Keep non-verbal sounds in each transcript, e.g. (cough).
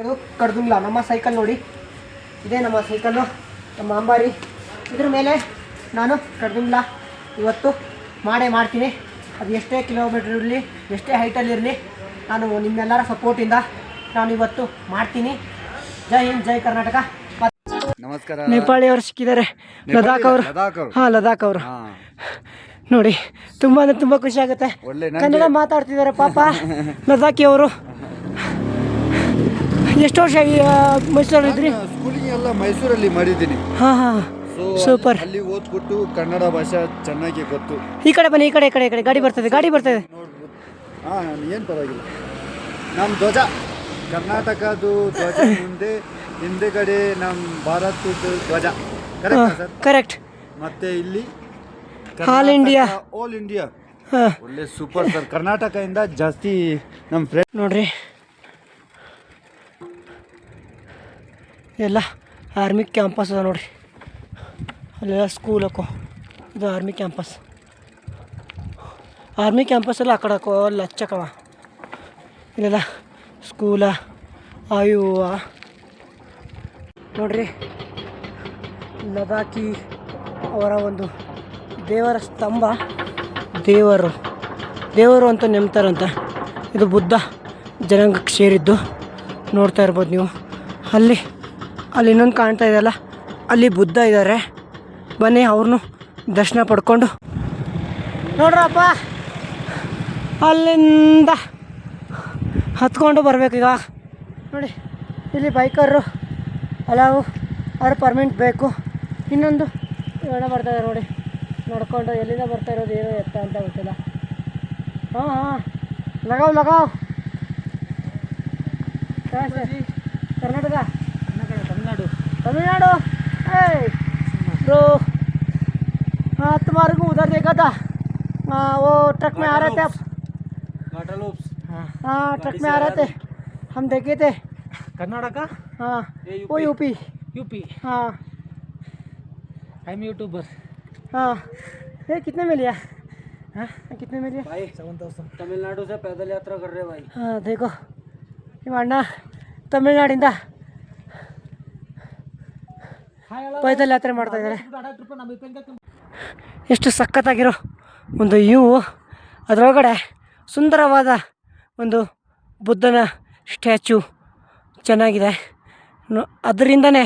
ಇದು ಕಡ್ದಿಲ್ಲ ನಮ್ಮ ಸೈಕಲ್ ನೋಡಿ. ಇದೇ ನಮ್ಮ ಸೈಕಲ್ಲು ನಮ್ಮ ಅಂಬಾರಿ. ಇದ್ರ ಮೇಲೆ ನಾನು ಕಡ್ದಿಲ್ಲ ಇವತ್ತು ಮಾಡೇ ಮಾಡ್ತೀನಿ. ಅದು ಎಷ್ಟೇ ಕಿಲೋಮೀಟ್ರ್ ಇರಲಿ ಎಷ್ಟೇ ಹೈಟಲ್ಲಿ ಇರಲಿ ನಾನು ನಿಮ್ಮೆಲ್ಲರ ಸಪೋರ್ಟಿಂದ ನಾನು ಇವತ್ತು ಮಾಡ್ತೀನಿ. ಜೈ ಹಿಂದ್ ಜೈ ಕರ್ನಾಟಕ. ನಮಸ್ಕಾರ. ನೇಪಾಳಿ ಅವರು ಸಿಕ್ಕಿದ್ದಾರೆ. ಲದಾಖ್ ಅವರು ಹಾ ಲದಾಖ್ ಅವರು. ನೋಡಿ ತುಂಬ ಅಂದರೆ ತುಂಬ ಖುಷಿ ಆಗುತ್ತೆ. ಕನ್ನಡ ಮಾತಾಡ್ತಿದ್ದಾರೆ ಪಾಪ. ಲದಾಖಿ ಅವರು. ಎಷ್ಟು ವರ್ಷ ಈ ಮೈಸೂರಲ್ಲಿ ಇದ್ರಿ? ಸ್ಕೂಲಿಂಗ್ ಎಲ್ಲ ಮೈಸೂರಲ್ಲಿ ಮಾಡಿದ್ದೀನಿ. ಹಾಂ ಹಾಂ. ಸೂಪರ್. ಅಲ್ಲಿ ಓದ್ಬಿಟ್ಟು ಕನ್ನಡ ಭಾಷೆ ಚೆನ್ನಾಗಿ ಗೊತ್ತು. ಈ ಕಡೆ ಬನ್ನಿ ಈ ಕಡೆ ಈ ಕಡೆ ಈ ಕಡೆ. ಗಾಡಿ ಬರ್ತದೆ ಗಾಡಿ ಬರ್ತದೆ. ಹಾಂ ಏನು ಪರವಾಗಿಲ್ಲ. ನಮ್ಮ ಧ್ವಜ. ಕರ್ನಾಟಕದ್ದು ಧ್ವಜ (laughs) ಮುಂದೆ ಹಿಂದೆಗಡೆ ನಮ್ಮ ಭಾರತದ ಧ್ವಜ. ಕರೆಕ್ಟಾ ಕರೆಕ್ಟ್ ಮತ್ತೆ ಇಲ್ಲಿ ಆಲ್ ಇಂಡಿಯಾ ಆಲ್ ಇಂಡಿಯಾ ಒಳ್ಳೆ ಸೂಪರ್ ಸರ್ ಕರ್ನಾಟಕದಿಂದ ಜಾಸ್ತಿ ನಮ್ಮ ಫ್ರೆಂಡ್ ನೋಡ್ರಿ. ಎಲ್ಲ ಆರ್ಮಿ ಕ್ಯಾಂಪಸ್ ಅದ ನೋಡ್ರಿ. ಅಲ್ಲೆಲ್ಲ ಸ್ಕೂಲ್ ಹಾಕೋ ಇದು ಆರ್ಮಿ ಕ್ಯಾಂಪಸ್. ಆರ್ಮಿ ಕ್ಯಾಂಪಸ್ ಎಲ್ಲ ಆ ಕಡೆ ಹಾಕೋ ಅಲ್ಲಿ ಹಚ್ಚಕವ ಇಲ್ಲೆಲ್ಲ ಸ್ಕೂಲ ಆಯುವ ನೋಡ್ರಿ ಲದಾಖಿ ಅವರ ಒಂದು ದೇವರ ಸ್ತಂಭ. ದೇವರು ದೇವರು ಅಂತ ನೆಮ್ತಾರಂತ. ಇದು ಬುದ್ಧ ಜನಾಂಗಕ್ಕೆ ಸೇರಿದ್ದು. ನೋಡ್ತಾ ಇರ್ಬೋದು ನೀವು. ಅಲ್ಲಿ ಅಲ್ಲಿ ಇನ್ನೊಂದು ಕಾಣ್ತಾ ಇದೆಯಲ್ಲ? ಅಲ್ಲಿ ಬುದ್ಧ ಇದ್ದಾರೆ ಬನ್ನಿ ಅವ್ರನ್ನೂ ದರ್ಶನ ಪಡ್ಕೊಂಡು. ನೋಡ್ರಪ್ಪ, ಅಲ್ಲಿಂದ ಹತ್ಕೊಂಡು ಬರಬೇಕು ಈಗ. ನೋಡಿ, ಇಲ್ಲಿ ಬೈಕರು ಅಲಾವು ಅವ್ರ ಪರ್ಮಿಂಟ್ ಬೇಕು. ಇನ್ನೊಂದು ಏನೋ ಇದೆ ನೋಡಿ. ನೋಡ್ಕೊಂಡು ಎಲ್ಲಿಂದ ಬರ್ತಾ ಇರೋದು, ಏನು ಎತ್ತ ಅಂತ ಗೊತ್ತಿಲ್ಲ. ಹಾಂ ಹಾಂ. ಲಗಾವ್ ಲಗಾವ್. ಕರ್ನಾಟಕ. तमिलनाडु। ब्रो हाँ तुम्हारे को उधर देखा था। आ, वो ट्रक में आ रहे थे आप। हाँ, हाँ ट्रक में आ रहे थे। हम देखे थे। कर्नाटक का? हाँ वो यूपी। यूपी। हाँ। आई एम यूट्यूबर हाँ। ये कितने में लिया? हाँ कितने में लिया? भाई तमिलनाडु से पैदल यात्रा कर रहे भाई। हाँ देखो ये मारना। तमिलनाडु इंदा। ಪೈದಲ್ ಯಾತ್ರೆ ಮಾಡ್ತಾ ಇದ್ದಾರೆ ಎಷ್ಟು ಸಖತ್ತಾಗಿರೋ ಒಂದು ಇವು ಅದರೊಳಗಡೆ ಸುಂದರವಾದ ಒಂದು ಬುದ್ಧನ ಸ್ಟ್ಯಾಚು ಚೆನ್ನಾಗಿದೆ. ಅದರಿಂದನೇ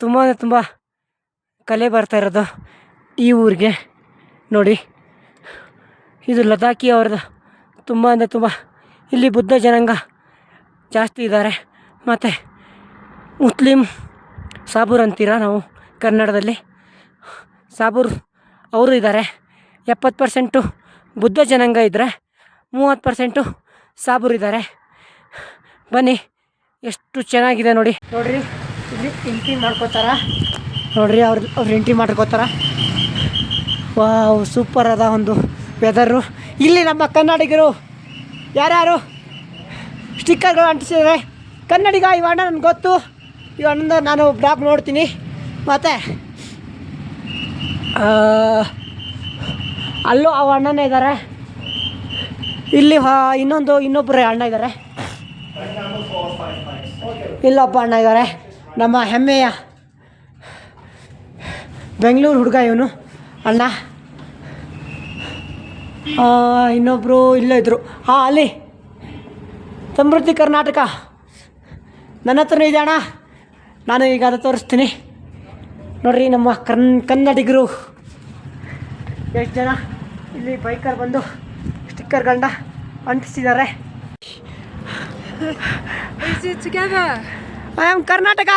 ತುಂಬಾ ತುಂಬ ಕಲೆ ಬರ್ತಾ ಇರೋದು ಈ ಊರಿಗೆ. ನೋಡಿ, ಇದು ಲದಾಖಿ ಅವ್ರದ್ದು ತುಂಬ ಅಂದರೆ ತುಂಬ. ಇಲ್ಲಿ ಬುದ್ಧ ಜನಾಂಗ ಜಾಸ್ತಿ ಇದ್ದಾರೆ. ಮತ್ತು ಮುಸ್ಲಿಂ ಸಾಬೂರ್ ಅಂತೀರ ನಾವು ಕನ್ನಡದಲ್ಲಿ? ಸಾಬೂರ್ ಅವರು ಇದ್ದಾರೆ. ಎಪ್ಪತ್ತು ಪರ್ಸೆಂಟು ಬುದ್ಧ ಜನಾಂಗ ಇದ್ದರೆ ಮೂವತ್ತು ಪರ್ಸೆಂಟು ಸಾಬೂರ್ ಇದ್ದಾರೆ. ಬನ್ನಿ, ಎಷ್ಟು ಚೆನ್ನಾಗಿದೆ ನೋಡಿ. ನೋಡಿರಿ, ಇಲ್ಲಿ ಎಂಟ್ರಿ ಮಾಡ್ಕೋತಾರ. ನೋಡಿರಿ, ಅವ್ರ ಅವ್ರು ಎಂಟ್ರಿ ಮಾಡ್ಕೋತಾರ. ವಾವ್, ಸೂಪರ್ ಅದ ಒಂದು ವೆದರು ಇಲ್ಲಿ ನಮ್ಮ ಕನ್ನಡಿಗರು ಯಾರ್ಯಾರು? ಸ್ಟಿಕ್ಕರ್ಗಳು ಅಂಟಿಸಿದರೆ ಕನ್ನಡಿಗ ಇವಾಣ ನನಗೆ ಗೊತ್ತು. ಅಣ್ಣಂದ ನಾನು ಬ್ಲಾಗ್ ನೋಡ್ತೀನಿ. ಮತ್ತು ಅಲ್ಲೂ ಅವ ಅಣ್ಣನೇ ಇದ್ದಾರೆ ಇಲ್ಲಿ ಇನ್ನೊಂದು ಇನ್ನೊಬ್ಬರು ಅಣ್ಣ ಇದ್ದಾರೆ ಇಲ್ಲೊಬ್ಬ ಅಣ್ಣ ಇದ್ದಾರೆ ನಮ್ಮ ಹೆಮ್ಮೆಯ ಬೆಂಗಳೂರು ಹುಡುಗ ಇವನು, ಅಣ್ಣ. ಇನ್ನೊಬ್ಬರು ಇಲ್ಲೇ ಇದ್ದರು ಹಾಂ ಅಲ್ಲಿ. ಸಮೃದ್ಧಿ ಕರ್ನಾಟಕ. ನನ್ನ ಹತ್ರನೂ ಇದೆ ಅಣ್ಣ. ನಾನು ಈಗ ಅದು ತೋರಿಸ್ತೀನಿ. ನೋಡ್ರಿ ನಮ್ಮ ಕನ್ ಕನ್ನಡಿಗರು. ಎಷ್ಟು ಜನ? ಇಲ್ಲಿ ಬೈಕರ್ ಬಂದು ಸ್ಟಿಕ್ಕರ್ಗಳನ್ನ ಅಂಟಿಸಿದ್ದಾರೆ? I am Karnataka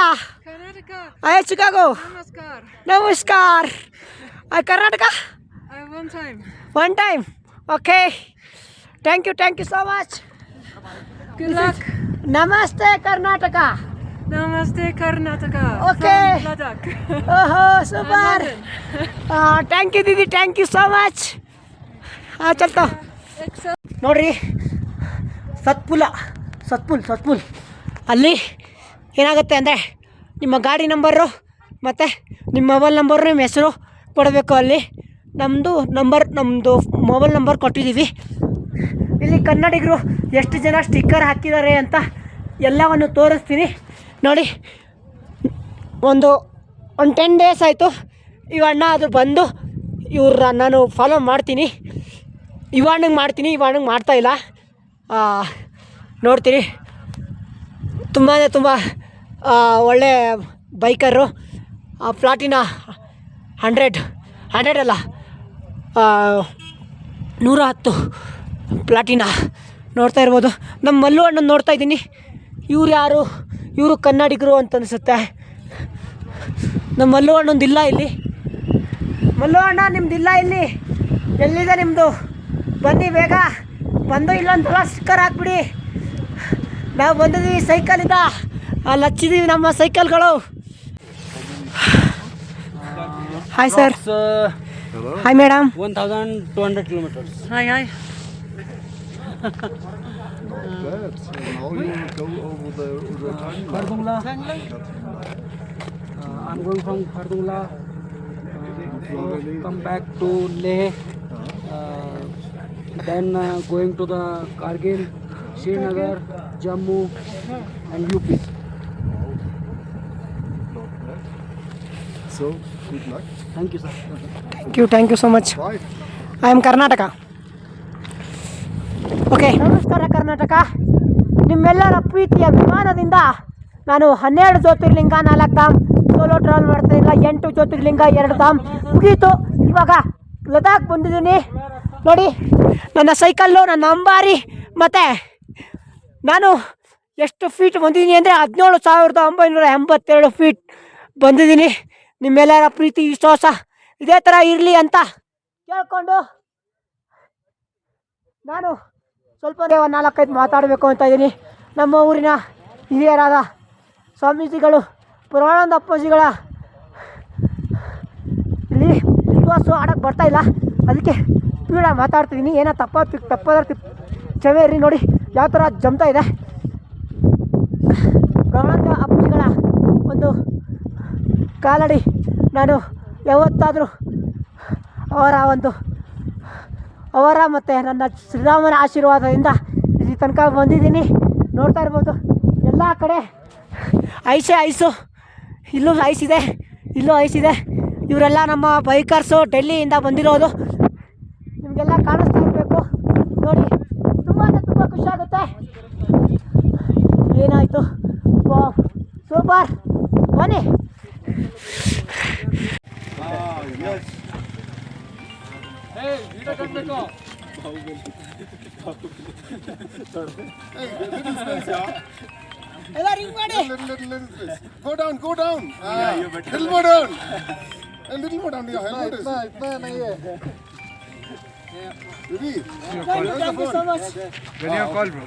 I Chicago. ನಮಸ್ಕಾರ I Karnataka. One time okay thank you thank you so much ನಮಸ್ತೆ luck. ನಮಸ್ತೆ ಕರ್ನಾಟಕ. ಓಕೆ. ಓಹೋ ಸೂಪರ್ ಥ್ಯಾಂಕ್ ಯು ದೀದಿ ಥ್ಯಾಂಕ್ ಯು ಸೋ ಮಚ್ ಹಾಂ ಚಲ್ತ. ನೋಡ್ರಿ ಸತ್ಪುಲ ಸತ್ಪುಲ್ ಸತ್ಪುಲ್. ಅಲ್ಲಿ ಏನಾಗುತ್ತೆ ಅಂದರೆ ನಿಮ್ಮ ಗಾಡಿ ನಂಬರು ಮತ್ತು ನಿಮ್ಮ ಮೊಬೈಲ್ ನಂಬರು ನಿಮ್ಮ ಹೆಸರು ಕೊಡಬೇಕು ಅಲ್ಲಿ. ನಮ್ಮದು ನಂಬರ್ ನಮ್ಮದು ಮೊಬೈಲ್ ನಂಬರ್ ಕೊಟ್ಟಿದ್ದೀವಿ. ಇಲ್ಲಿ ಕನ್ನಡಿಗರು ಎಷ್ಟು ಜನ ಸ್ಟಿಕ್ಕರ್ ಹಾಕಿದ್ದಾರೆ ಅಂತ ಎಲ್ಲವನ್ನು ತೋರಿಸ್ತೀನಿ. ನೋಡಿ, ಒಂದು ಒಂದು ಟೆನ್ ಡೇಸ್ ಆಯಿತು. ಇವ ಅಣ್ಣ ಅದು ಬಂದು ಇವ್ರ ನಾನು ಫಾಲೋ ಮಾಡ್ತೀನಿ. ಇವಣ್ಣಂಗೆ ಮಾಡ್ತೀನಿ, ಇವಣ್ಣಂಗೆ ಮಾಡ್ತಾಯಿಲ್ಲ ನೋಡ್ತೀನಿ. ತುಂಬಾ ತುಂಬ ಒಳ್ಳೆ ಬೈಕರು ಪ್ಲಾಟಿನ ಹಂಡ್ರೆಡ್ ಹಂಡ್ರೆಡ್ ಅಲ್ಲ ನೂರ ಹತ್ತು ಪ್ಲಾಟಿನ ನೋಡ್ತಾ ಇರ್ಬೋದು. ನಮ್ಮ ಮಲ್ಲು ಅಣ್ಣನ ನೋಡ್ತಾ ಇದ್ದೀನಿ. ಇವ್ರು ಯಾರು? ಇವರು ಕನ್ನಡಿಗರು ಅಂತ ಅನಿಸುತ್ತೆ. ನಮ್ಮ ಮಲ್ಲು ಅಣ್ಣೊಂದಿಲ್ಲ ಇಲ್ಲಿ ಮಲ್ಲು ಅಣ್ಣ ನಿಮ್ಮದಿಲ್ಲ ಇಲ್ಲಿ ಎಲ್ಲಿದೆ ನಿಮ್ಮದು ಬನ್ನಿ ಬೇಗ. ಬಂದು ಇಲ್ಲೊಂದು ಸ್ಟಿಕ್ಕರ್ ಹಾಕ್ಬಿಡಿ. ನಾವು ಬಂದಿದ್ದೀವಿ ಸೈಕಲಿಂದ ಅಲ್ಲಿ ಹಚ್ಚಿದ್ದೀವಿ ನಮ್ಮ ಸೈಕಲ್ಗಳು hi sir hi madam one thousand two hundred kilometres hi hi bad. So now you go over the Rotangla. Khardungla. Uh, I'm going from Khardungla. Uh, come back to Leh. Uh, then uh, going to the Kargil, Srinagar, Jammu, and UP. So, good luck. Thank you, sir. Thank you, thank you so much. Bye. I am Karnataka. Okay. ನಮಸ್ಕಾರ ಕರ್ನಾಟಕ. ನಿಮ್ಮೆಲ್ಲರ ಪ್ರೀತಿಯ ವಿಮಾನದಿಂದ ನಾನು ಹನ್ನೆರಡು ಜ್ಯೋತಿರ್ಲಿಂಗ ನಾಲ್ಕು Dham solo travel ಮಾಡ್ತಾಯಿಲ್ಲ ಎಂಟು ಜ್ಯೋತಿರ್ಲಿಂಗ ಎರಡು ಧಾಮ್ ಮುಗೀತು. ಇವಾಗ ಲದಾಖ್ ಬಂದಿದ್ದೀನಿ. ನೋಡಿ, ನನ್ನ ಸೈಕಲ್ಲು, ನನ್ನ ಅಂಬಾರಿ, ಮತ್ತು ನಾನು ಎಷ್ಟು ಫೀಟ್ ಬಂದಿದ್ದೀನಿ ಅಂದರೆ ಹದಿನೇಳು ಸಾವಿರದ ಒಂಬೈನೂರ ಎಂಬತ್ತೆರಡು ಫೀಟ್ ಬಂದಿದ್ದೀನಿ. ನಿಮ್ಮೆಲ್ಲರ ಪ್ರೀತಿ, ವಿಶ್ವಾಸ ಇದೇ ಥರ ಇರಲಿ ಅಂತ ಕೇಳಿಕೊಂಡು ನಾನು ಸ್ವಲ್ಪ ಒಂದು ನಾಲ್ಕೈದು ಮಾತಾಡಬೇಕು ಅಂತ ಇದ್ದೀನಿ. ನಮ್ಮ ಊರಿನ ಹಿರಿಯರಾದ ಸ್ವಾಮೀಜಿಗಳು, ಪುರಾಣದ ಅಪ್ಪಾಜಿಗಳ ಇಲ್ಲಿ ವಿಶ್ವಾಸ ಆಡೋಕ್ಕೆ ಬರ್ತಾ ಇಲ್ಲ. ಅದಕ್ಕೆ ಪೀಡ ಮಾತಾಡ್ತಿದ್ದೀನಿ. ಏನೋ ತಪ್ಪ ತಪ್ಪಾದ್ರೆ ಕ್ಷಮೆ ಇರಿ ನೋಡಿ. ಯಾವ ಥರ ಜಮ್ತಾ ಇದೆ. ಪ್ರಾಣಂದ ಅಪ್ಪಾಜಿಗಳ ಒಂದು ಕಾಲಡಿ ನಾನು ಯಾವತ್ತಾದರೂ ಅವರ ಒಂದು ಅವರ ಮತ್ತು ನನ್ನ ಶ್ರೀರಾಮನ ಆಶೀರ್ವಾದದಿಂದ ಇಲ್ಲಿ ತನಕ ಬಂದಿದ್ದೀನಿ. ನೋಡ್ತಾ ಇರ್ಬೋದು. ಎಲ್ಲ ಕಡೆ ಐಸೇ ಐಸು, ಇಲ್ಲೂ ಐಸ್ ಇದೆ, ಇಲ್ಲೂ ಐಸ್ ಇದೆ. ಇವರೆಲ್ಲ ನಮ್ಮ ಬೈಕರ್ಸು ಡೆಲ್ಲಿಯಿಂದ ಬಂದಿರೋದು. ನಿಮಗೆಲ್ಲ ಕಾಣಿಸ್ತಾ ಇರಬೇಕು. ನೋಡಿ, ತುಂಬ ಅಂದರೆ ತುಂಬ ಖುಷಿ ಆಗುತ್ತೆ. ಏನಾಯಿತು? ಸೂಪರ್. ಬನ್ನಿ. Go down, go down. Ah, yeah, little more down. A little more down. Your helmet is. Ruby, where's the phone? When you call, bro.